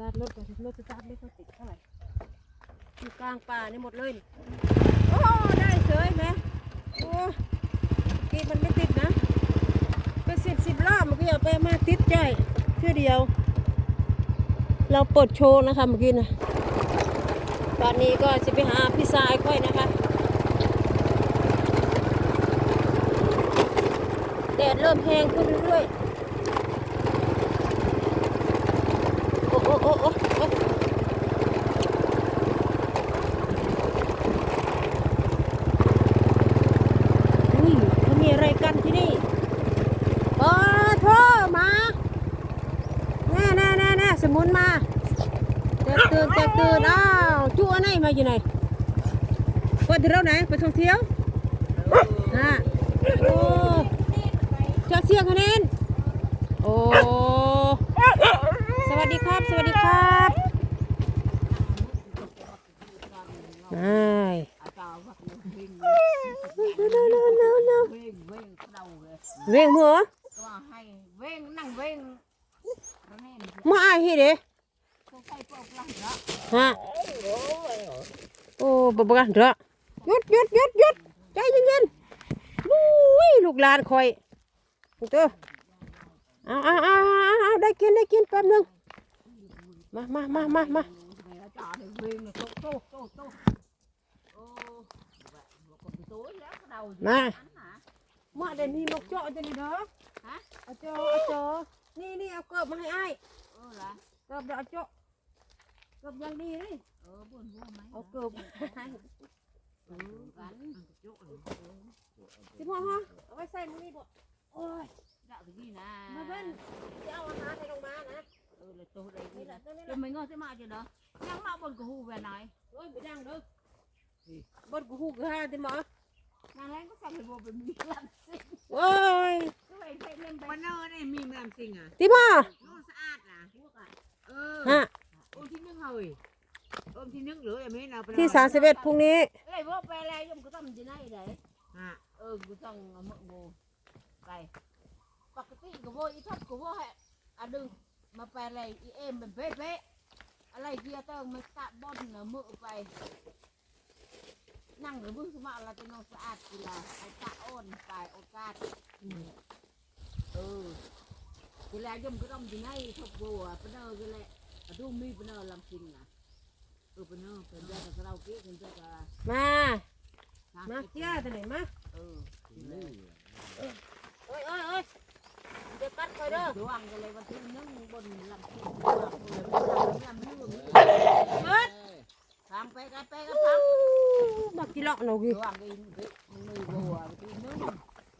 ตาร์ทรถก่อนรถสตาร์ทไม่ค่อยติดเท่าไหร่อยู่กลางป่านี่หมดเลยนี่โอ้ได้เฉยไหมโอ้กีมันไม่ติดนะเป็นสิบสิบรอบเมื่อกี้เอาไปมาติดใจเพื่อเดียว เราเปิดโชว์นะคะเมื่อกี้นะตอนนี้ก็จะไปหาพี่สายค่อยนะคะแดดเริ่มแห้งขึ้นเรื่อยๆ โอ้โอ้โอ้โอ้โอ้อุ้ยเขามีอะไรกันที่นี่โอ้โทมาแน่แน่แน่แน่สมุนมาแตกตื่นแตกตื่นอ้าวจุ๊อันไหนมาอยู่ไหนไปเที่ยวไหนไปท่องเที่ยวฮะโอ้จะเสียงคะแนนโอ้ สวัสดีครับ สวัสดีครับนาย เว่งหัวก็ให้เว้งนั่งเว้งแล้วนี่มาอายเฮ็ดเด้ก็ใส่พวกหลังละฮะโอ้บ่บ่กันเถอะหยุดหยุดหยุดหยุดใจเย็นๆอุ้ยลูกหลานคอยเด้อเอาเอาเอาเอาเอาได้กินได้กินแป๊บหนึงมามามามามาเวลาจอดเว้งโตโตโตโตโอ้แบบคนโตแล้วก็เดามา มาเดี๋ยวนี้นกเจาะจะนี่เด้อฮะเอาเจาะเอาเจาะนี่นี่เอาเกิบมาให้อ้ายเออละเกิบเดี๋ยวเอาเจาะเกิบอยังดีเลยเออบุญบัวไหมเอาเกิบให้เออกันสิพ่อฮะเอาไว้ใส่มือนี่บ่โอ้ยดาวที่นะมาเบิ้ลจะเอาอาหารให้ลงมานะเออเลยโตเลยนี่นี่แหละละตัวนี้แหจะละไม่งอจะมาจะเนาะยังมาบนกูหูเวไหนโอ้ยบ่ดังเด้อบดกูฮู้คือหาติหมอ นางแรงก็สั่งให้บัวเป็นมีลำสิโอ้ยก็ไปไปเล่นไปวันเนอร์นี่มีแมมซิงอะติพ่อนู่นสะอาดนะพวกอะเออฮะอมที่นึ่งเฮ้ยอมที่นึ่งหรือยังไม่เอาไปที่31พรุ่งนี้เอ้ยพวกไปอะไรยมก็ต้องจะไหนเลยฮะเออกูต้องเอามืองูไปปกติกูว่าอีทับกูว่าให้อะดึงมาไปอะไรอีเอ็มเป็นเป๊ะๆอะไรเกียร์เติงมันตะบอนเนื้อมือไป นั่งหรือมึงสมาอะไรเป็นน้องสะอาดกีฬาไอ้ตะอ้นไปโอกาสเออกีฬายมก็ต้องยังไงทบบัวเป็นเนอกันแหละอะดูมีเป็นเนอลำซิงนะเออเป็นเนอเป็นเจ้ากับเราเกี้เป็นเจ้ากับมา มาเจ้าตัวไหนมาเออโอ้ยโอ้ยโอ้ยเดี๋ยวกัดคอยเด้อดวงกันเลยวันที่นึ่งบนลำซิง บักกิโลหนู ด กี่ วงกินมือบัวที่นึ่ง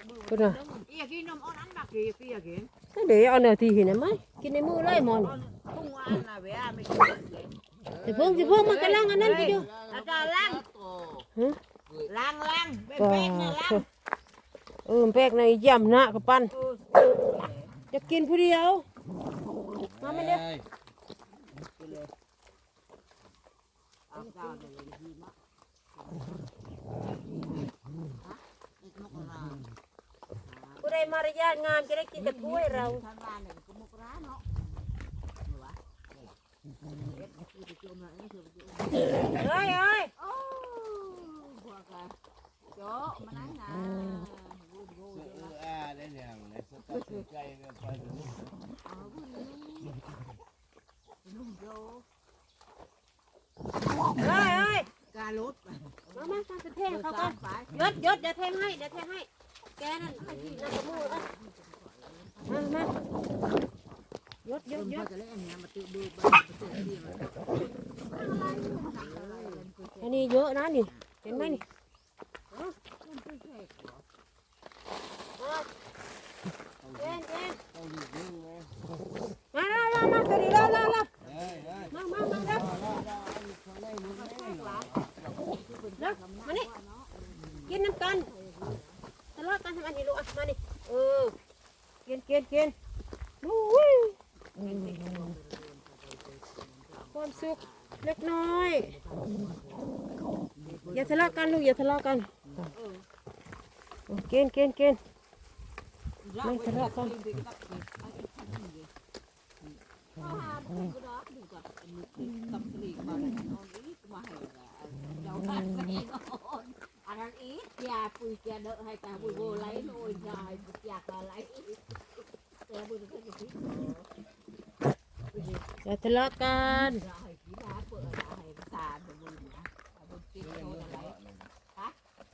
มือ พุ่นน่ะ อีกกินนมอ่อนอันบักกี่กี่กิน เดี๋ยวเอาเนื้อที่เห็นไหมกินในมือเลยหมอน ทุ่งอันน่ะเว้ยไม่กินเลย สิเพิ่งสิเพิ่งมันกำลังอันนั้นไปดู อาจารย์ล้าง ฮะ ล้างล้างเป็น ว้า เป็นนะล้าง เออแปลกในย่ำหน้ากับปั้นจะกินผู้เดียวมาไม่ได้ อาจารย์เลยดีมากอีกมกรา ผู้ใดมารยาทงามจะได้กินแต่ถ้วยเราทางบ้านเนี่ยก็มกราเนาะวะเอ็ดคือไปจุ่มนะนี่คือไปจุ่มเอ้ยเอ้ยานั่งนะวูบวูบเดี๋ยวละอ่าได้แล้วนะสตาร์ทใจกันไปถึงเอาวูบนุ่มโจ๊ะเอ้ยเอ้ยการลดมามามาจะเทงเขาก็ก็ไปยศยศเดี๋ยวเทงให้เดี๋ยวเทงให้ แกนั่นให้ที่นั่นกระมูเอ้ยมามายศยศยศจะเล่นเนี่ยมาตีดูบ้าไปตีดีมันอันนี้เยอะนะนี่ เห็นไหมนี่เจนเจน ต้องหยุดนิ่งนะ มาแล้วมามาตัวนี้แล้วแล้วแล้ว เฮ้ยเฮ้ย มามามาแล้ว รอรออันนี้เขาได้มึงได้เหรอ แล้วมานี่ กันทะเลาะกันทำอันนี้ลูกอะมานี่เออกินกินกินดูวิความสุขเล็กน้อย อย่าทะเลาะกันลูกอย่าทะเลาะกันกินกินกินไม่ทะเลาะกันข้าวหาบุกกระดาษบุกกับอ อะให้ตาบุญโไลโอยยายอยากอะไรตาบุญก็จะคิทะเลาะกันยาติดดนไ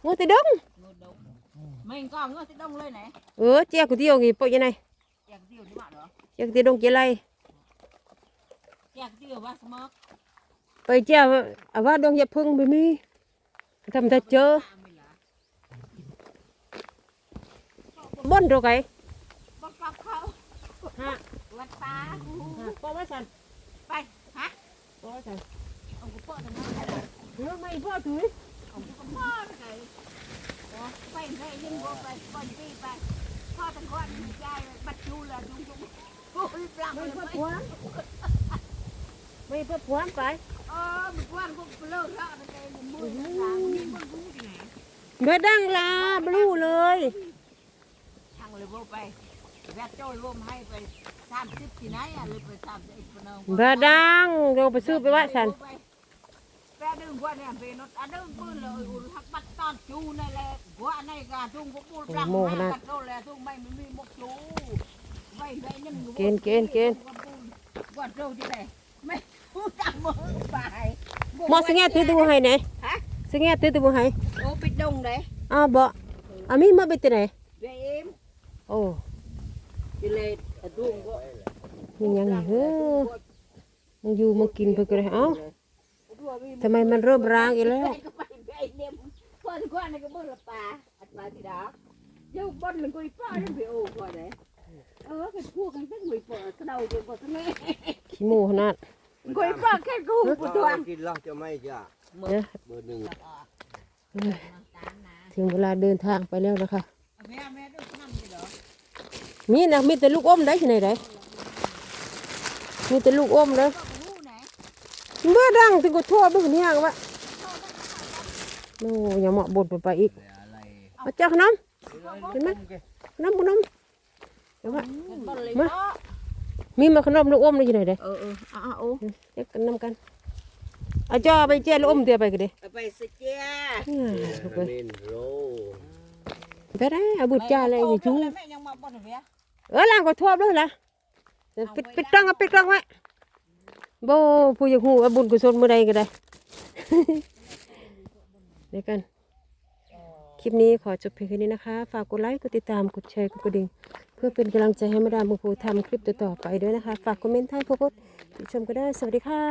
งูติดงมันก็งูติดดงเลยไหนเออเจ้ากูเดียวงี้ปุ๊ยยังไงเจ้ากูเดียวนี่มาเหรอเจ้ากูเดียวดงเจ้าไรเจ้ากูเดียวว่าสมอกไปเจ้าว่าดงอย่าพึ่งไปมีทำแต่เจอ บ่นตัวไก่บักปักเขาฮะวัดตาปอว่าสันไปฮะปอว่าสันเอากูเปิดตรงนั้นไปเลยเออไม่พ่อถือเอากูเปิดเลยไปไปยิงกูไปก่อนปีไปพ่อตะก้อนยายบัดยูเลยจุงจุงโอ้ยปลักไม่เลยพ่อไปพวนไม่พ่อพวนไปเออมันว่างกูเลิกแล้วไปเลยมือทางมีมือกูที่ไหนเมื่อดังลาบลูเลย ทางเลยโบไปแวดโจ้รวมให้ไปสามสิบที่ไหนอะเลยไปสามสิบคนเอาเมื่อดังเราไปซื้อไปว่าสันแปะดึงกว่าเนี่ยเป็นรถอันดึงปืนเลยอุ่นทักบัดตอนจูนั่นแหละกว่าในกาทุ่งก็ปูปลักมากัดโดนแหละทุ่งไม่ไม่มีมกจูไม่ได้ยังกว่าโดนที่ไหนไม่พูดจังมือไปหมอสิแงตื้อตัวให้ไหนฮะสิแงตื้อตัวให้โอ้ปิดดงเลยอ้าวบ่อามีมาไปที่ไหนเดี๋ยวเอ็ม โอ้ที่เลยทุ่งก็ยังยังนี่เฮ้อมึงอยู่มึงกินเพื่ออะไรเอ้าทำไมมันเริ่มร้างอีกแล้วก็ไปไปเนี่ยพ่อทุกคนนี่ก็บ่ละปลาอัดปลาที่ดาวเดี๋ยวบ่นมันก็อีป้านั่นไปโอ้ก่อนเลยเออเป็นพวกกันตั้งหวยเปิดกระเดาจนกว่าทั้งนี้ขี้โม่ขนาดกวยป้าแค่กูปวดตัวกินเหล้าจะไม่จ้ะเนี่ยเบอร์หนึ่งถึงเวลาเดินทางไปแล้วนะคะ มีนะมีแต่ลูกอมได้ที่ไหนได้มีแต่ลูกอมเลยก็รู้ไหนเมื่อดังถึงก็ทั่วบึ้งเนี่ยก็ว่าโอ้ยังเหมาะบดไปไปอีกอะไรมาเจ้าขนมเห็นไหมขนมขนมเดี๋ยวว่าบ่เลยมามีมาขนมลูกอมได้ที่ไหนได้เออเอออะโอ้เด็กกันนำกันเอาจ้าไปเจ้าลูกอมเดียวไปกันดิไปสิเจ้าเนี่ยลูกไปมินโรไปได้เอาบุตรจ้าเลยอย่าจูแม่ยังมาบ่นเวีย เออล่างก็ทั่วเลยนะปิดปิดกล้องเอาปิดกล้องไว้โบผู้อยางหูบุญกุศลเมื่อใดก็ได้เดี๋ยวกันคลิปนี้ขอจบเพียงแค่นี้นะคะ ฝากกดไลค์ กดติดตาม กดแชร์ กดกระดิ่ง เพื่อเป็นกำลังใจให้มาดามภูทำคลิปต่อๆไปด้วยนะคะ ฝากคอมเมนต์ให้พวกติชมก็ได้ สวัสดีค่ะ